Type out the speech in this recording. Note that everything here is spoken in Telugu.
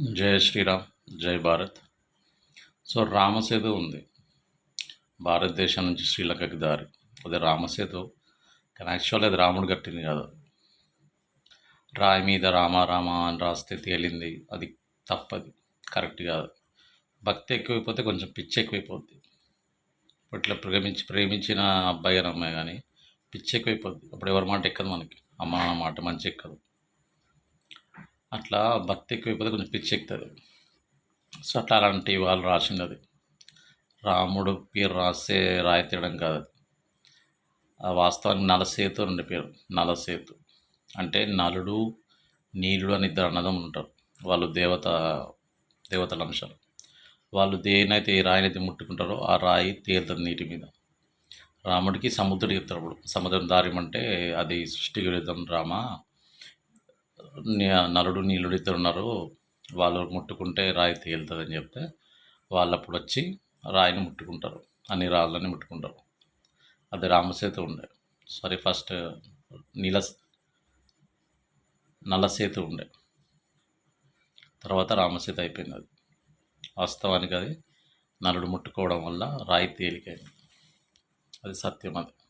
జయ శ్రీరామ్ జై భారత్. సో రామసేతు ఉంది. భారతదేశం నుంచి శ్రీలంకకి దారి. అదే రామసేతు. కానీ యాక్చువల్ అది రాముడు కట్టింది కాదు. రాయి మీద రామ రామ అని రాస్తే తేలింది. అది తప్పది. కరెక్ట్ కాదు. భక్తి ఎక్కువైపోతే కొంచెం పిచ్చి ఎక్కువైపోద్ది. ఇట్లా ప్రేమించి ప్రేమించిన అబ్బాయి అని అమ్మాయి కానీ పిచ్చి ఎక్కువైపోద్ది. అప్పుడు ఎవరి మాట ఎక్కదు మనకి. అమ్మ మాట మంచి ఎక్కదు. అట్లా భక్తి ఎక్కువైపోతే కొంచెం పిచ్చి ఎక్కుతుంది. సో అట్లా అలాంటి వాళ్ళు రాసింది అది రాముడు పేరు రాసే రాయి తీయడం కాదు ఆ వాస్తవానికి నలసేతు రెండు పేరు నలసేతు అంటే నలుడు నీలుడు అని ఇద్దరు అన్నదమ్ములు ఉంటారు. వాళ్ళు దేవత దేవతల అంశాలు. వాళ్ళు దేనైతే ఏ రాయినైతే ముట్టుకుంటారో ఆ రాయి తేలుతుంది నీటి మీద. రాముడికి సముద్రుడు చెప్తారు అప్పుడు. సముద్రం దారిమంటే అది సృష్టి విరుద్ధం రామ నలుడు నీలుడు ఇద్దరు ఉన్నారు. వాళ్ళు ముట్టుకుంటే రాయి తేలుతుందని చెప్తే వాళ్ళు అప్పుడు వచ్చి రాయిని ముట్టుకుంటారు. అన్ని రాళ్ళని ముట్టుకుంటారు. అది రామసేతు ఉండే. సారీ ఫస్ట్ నీల నల్లసేతు ఉండే. తర్వాత రామసేతు అయిపోయింది అది. వాస్తవానికి అది నలుడు ముట్టుకోవడం వల్ల రాయి తేలికైంది. అది సత్యం అది.